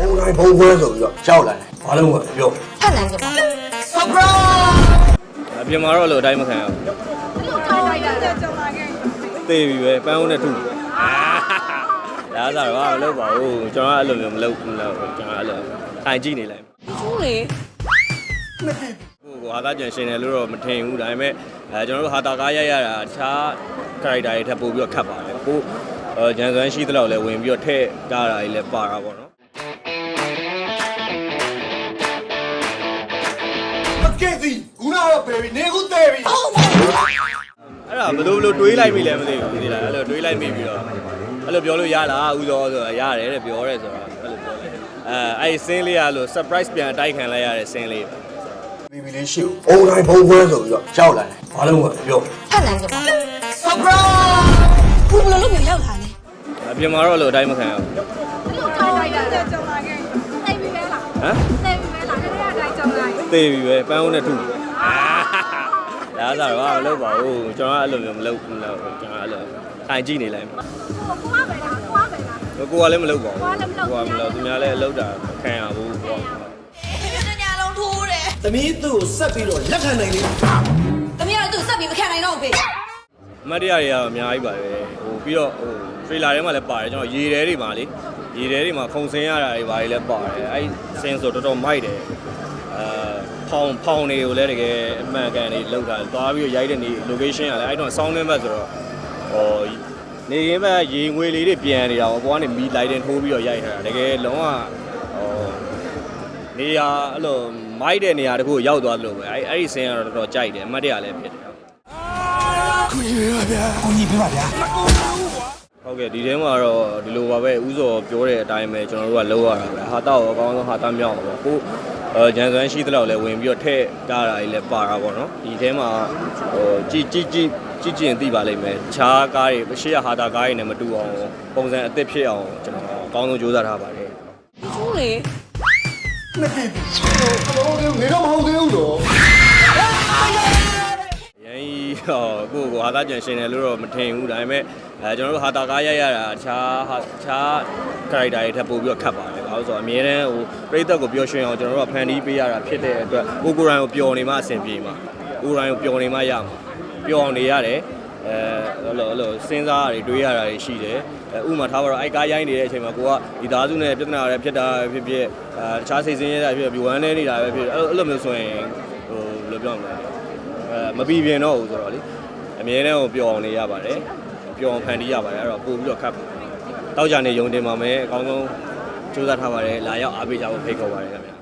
အုံတိုင်းဘုံပွဲဆိုပြီးတော့ရောက်လာတယ်ဘာလို့မပြောထပ်လမ်းကြပါအပြင်မှာတော့အဲ့လိုအတိုင်းမခံရဘူးသေပြီပဲပန်းဦးနဲ့ထုဒါဆိုတော့မလုပ်ပါဘူးကျွန်တော်ကအဲ့လိုမျိုးမလုပ်ဘူးလို့ကျွန်တော်အဲ့လိုထိုင်ကြည့်နေလိုက်ကျူးလေကိုကဟာတာကျန်ရှင်တယ်လို့တော့မထင်ဘူးဒါပေမဲ့အဲကျွန်တော်တို့ဟာတာကားရိုက်ရတာတခြား character တွေထပ်ပို့ပြီးတော့ခတ်ပါတယ်ကိုအဲဂျန်ဆွမ်းရှိသလောက်လည်းဝင်ပြီးတော့ထည့်ကြတာကြီးလည်းပါတာပေါ့နော် ကဲစီခုနကတော့ဘယ်ပြီနေခုတဲပြီအဲ့ဒါဘယ်လိုဘယ်လိုတွေးလိုက်မိလဲမသိဘူးဒီလားအဲ့လိုတွေးလိုက်မိပြီးတော့အဲ့လိုပြောလို့ရလားဥသောဆိုတော့ရတယ်တဲ့ပြောရဲဆိုတော့အဲ့လိုပြောလိုက်အဲအဲ့ဒီစင်းလေးကလို့ surprise ပြန်တိုက်ခံလိုက်ရတဲ့စင်းလေးပဲဘီဘီလေးရှိကိုအုံတိုင်းဘုံပွဲဆိုပြီးတော့ရောက်လာတယ်ဘာလို့မပြောထပ်လမ်းကြပါဘူးဘယ်လိုလုပ်ပြီးရောက်လာလဲအပြင်မှာတော့အဲ့လိုအတိုင်းမခံရဘူးဟမ် သေပြီပဲပန်းဦးနဲ့ထုဒါဆိုတော့မလုပ်ပါဘူးကျွန်တော်ကအဲ့လိုမျိုးမလုပ်ဘူးလို့ကျွန်တော်အဲ့လိုထိုင်ကြည့်နေလိုက်ကိုကလည်းမလုပ်ပါဘူးကိုကမလုပ်သူများလည်းအလုပ်တာမခံရဘူးပေါ့သမီးသူ့ကိုဆက်ပြီးတော့လက်ခံနိုင်လေ။သမီးကသူ့ဆက်ပြီးမခံနိုင်တော့ဘူးဖေအမတ်တရားတွေကတော့အများကြီးပါတယ်ဟိုပြီးတော့ဟို trailer ထဲမှာလည်းပါတယ်ကျွန်တော်ရေထဲတွေမှာလေရေထဲတွေမှာခုံစင်းရတာတွေဘာတွေလည်းပါတယ်အဲ့စင်းဆိုတော်တော်မိုက်တယ် အဲဖောင်ဖောင်တွေကိုလည်းတကယ်အမှန်ကန်တွေလောက်တာသွားပြီးတော့ရိုက်တဲ့နေ location ကလည်းအဲ့တော့ဆောင်းနှင်းဘက်ဆိုတော့ဟိုနေရင်းဘက်ရေငွေလေးတွေပြန်နေတာပေါ့ဘောကနေမီလိုက်တင်ထိုးပြီးတော့ရိုက်ထားတာတကယ်လုံးဝဟိုနေရာအဲ့လိုမိုက်တဲ့နေရာတခုကိုရောက်သွားသလိုပဲအဲ့အဲ့ဒီစင်းကတော့တော်တော်ကြိုက်တယ်အမတ်တရားလည်းဖြစ်တယ် ဟုတ်ကဲ့ဒီထဲမှာတော့ဒီလိုပါပဲဥစောပြောတဲ့အတိုင်းပဲကျွန်တော်တို့ကလောက်ရတာပဲဟာတောက်အကောင်းဆုံးဟာတမြောက်ပါပေါ့ကိုအဲဂျန်ဆွမ်းရှိသလောက်လည်းဝင်ပြီးတော့ထည့်ကြတာကြီးလည်းပါတာပေါ့နော်ဒီထဲမှာဟိုကြည်ကြည်ကြည်ကြည်ကြည်ရင်သိပါလိမ့်မယ်ခြားကားတွေရှေ့ကဟာတာကားတွေနဲ့မတူအောင်ပုံစံအသစ်ဖြစ်အောင်ကျွန်တော်အကောင်းဆုံးကြိုးစားထားပါတယ်။ကျူးလေနေတော့မဟုတ်သေး ဟောကိုကိုဟာတာကျန်ရှင်တယ်လို့တော့မထင်ဘူးဒါပေမဲ့အဲကျွန်တော်တို့ဟာတာကားရိုက်ရတာတခြားဟာတခြား character တွေထပ်ပို့ပြီးတော့ခတ်ပါတယ်ဘာလို့ဆိုတော့အများတန်းဟိုပရိသတ်ကိုပျော်ရွှင်အောင်ကျွန်တော်တို့ကဖန်တီးပေးရတာဖြစ်တဲ့အတွက်ကိုကိုရိုင်းကိုပျော်နေမှအဆင်ပြေမှာကိုရိုင်းကိုပျော်နေမှရမှာပျော်အောင်နေရတယ်အဲအဲ့လိုအဲ့လိုစဉ်းစားရတွေတွေးရတာတွေရှိတယ်အဲဥပမာထားပါတော့အိုက်ကားရိုင်းနေတဲ့အချိန်မှာကိုကဒီသားစုနဲ့ပြဿနာတွေဖြစ်တာပဲဖြစ်ဖြစ်အဲတခြားစိတ်ဆင်းရဲတာဖြစ်ဖြစ်ဝမ်းနေနေတာပဲဖြစ်ဖြစ်အဲ့လိုအဲ့လိုမျိုးဆိုရင်ဟိုဘယ်လိုပြောမလဲအဲမပြီးပြင်းတော့ဘူးဆိုတော့လေအ မြဲတမ်းကိုပျော်အောင်နေရပါတယ်ပျော်အောင်ဖန်တီးရပါတယ်အဲ့တော့ပို့ပြီးတော့ခတ်ပါတယ်တောက်ကြနေယုံတင်ပါမယ်အကောင်းဆုံးစူးစမ်းထားပါတယ်လာရောက်အားပေးကြဖို့ဖိတ်ခေါ်ပါတယ်ခင်ဗျာ